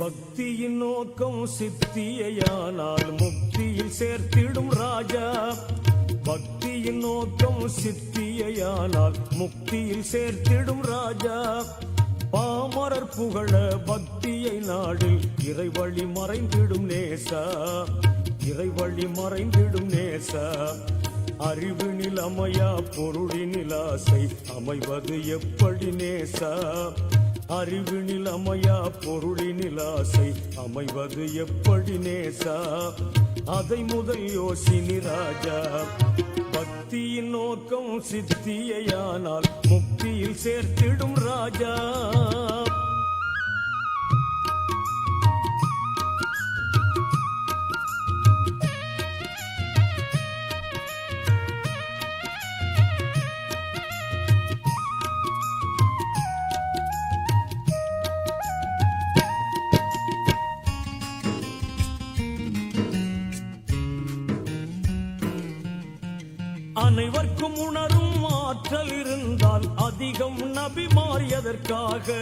பக்தியின் நோக்கம் சித்தியையானால் முக்தியில் சேர்த்திடும் ராஜா. பக்தியின் நோக்கம் சித்தியையானால் முக்தியில் சேர்த்திடும் ராஜா. பாமரர் புகழ பக்தியை நாடில் இறைவழி மறைந்திடும் நேசா. இறைவழி மறைந்திடும் நேசா. அறிவினில் அமையா பொருளினில் ஆசை அமைவது எப்படி நேசா. அறிவினில் அமையா பொருளினில் ஆசை அமைவது எப்படி நேசா? அதை முதல் யோசினி ராஜா. பக்தியின் நோக்கம் சித்தியையானால் முக்தியில் சேர்த்திடும் ராஜா. அனைவருக்கும் உணரும் ஆற்றல் இருந்தால் அதிகம் நபி மாறியதற்காக.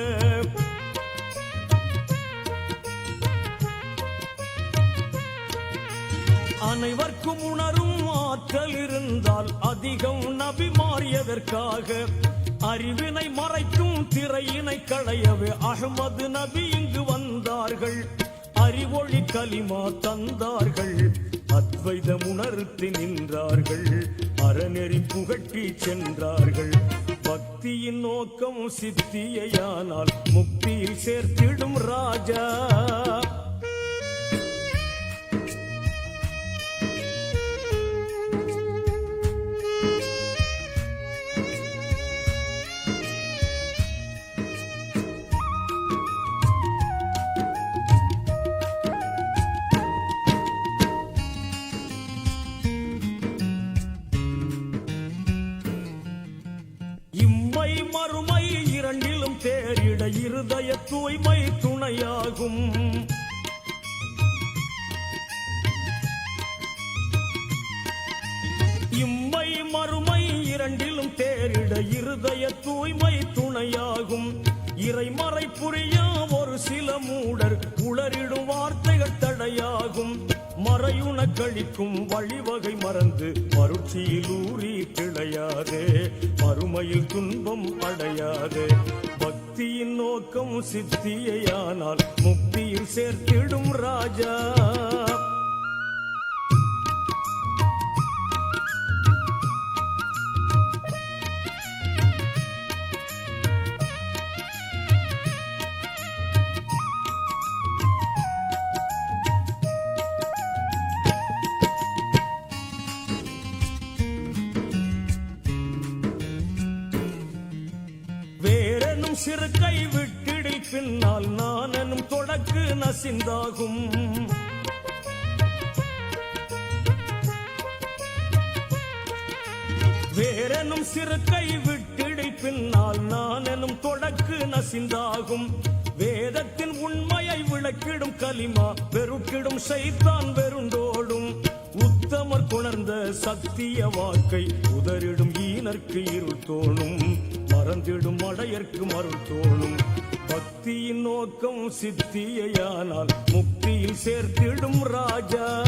அனைவருக்கும் உணரும் ஆற்றல் இருந்தால் அதிகம் நபி மாறியதற்காக. அறிவினை மறைக்கும் திரையினை களையவே அகமது நபி இங்கு வந்தார்கள். அறிவொளி கலிமா தந்தார்கள். அத்வைதம் உணர்த்தி நின்றார்கள். அறநெறி புகட்டி சென்றார்கள். பக்தியின் நோக்கம் சித்தியானால் முக்தியில் சேர்த்திடும் ராஜா. தூய்மை துணையாகும். இம்மை மறுமை இரண்டிலும் தேரிட இருதய தூய்மை துணையாகும். இறைமறை புரியா ஒரு சில மூடர் உளறிடும் வார்த்தைகள் தடையாகும். மறையுண கழிக்கும் வழிவகை மறந்து மருட்சியில் ஊறி கிளையாதே மறுமையில் துன்பம் அடையாதே. பக்தியின் நோக்கம் சித்தியையானால் முக்தியில் சேர்த்திடும் ராஜா. சிறுக்கை விட்டிடில் பின்னால் நான் தொடக்கு நசிந்தாகும். வேறெனும் சிறுக்கை விட்டிடில் பின்னால் நான் தொடக்கு நசிந்தாகும். வேதத்தின் உண்மையை விளக்கிடும் கலிமா வெறுக்கிடும் சைத்தான் வெறுந்தோடும் உத்தமர் குணர்ந்த சத்திய வாக்கை உதறிடும் ஈனர்க்கு இருள் தோணும். மறந்திடும் அடையற்கு மருள் தோணும். பக்தியின் நோக்கம் சித்தியானால் முக்தியில் சேர்த்திடும் ராஜா.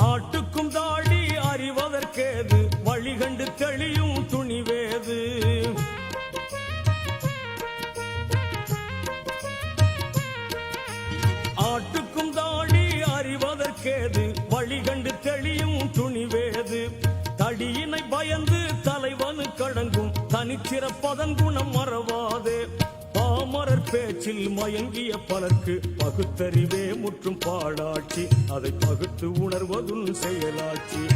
ஆட்டுக்கும் தாடி அறிவதற்கேது வழி கண்டு தெளியும் துணிவேது. ஆட்டுக்கும் தாடி அறிவதற்கேது வழி கண்டு தெளியும் துணிவேது. தடியினை பயந்து தலைவனு கடங்கும் தனிச்சிறப்பதன் குணம் மறவாதே. பாமரர் பேச்சில் மயங்கிய பலர்க்கு பகுத்தறிவே முற்றும் பாடாட்சி. அதை பகுத்து உணர்வதும் செயலாட்சி.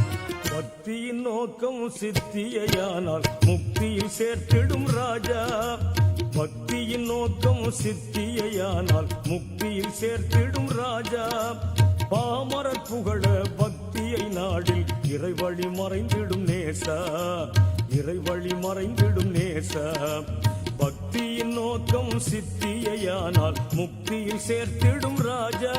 பக்தியின் நோக்கம் சித்தியானால் முக்தியில் சேர்த்திடும் ராஜா. பக்தியின் நோக்கம் சித்தியானால் முக்தியில் சேர்த்திடும் ராஜா. பாமரர் புகழ பக்தியை நாடில் இறைவழி மறைந்திடும் நேசா. இறைவழி மறைந்திடும் நேசா. பக்தியின் நோக்கம் சித்தியையானால் முக்தியில் சேர்த்திடும் ராஜா.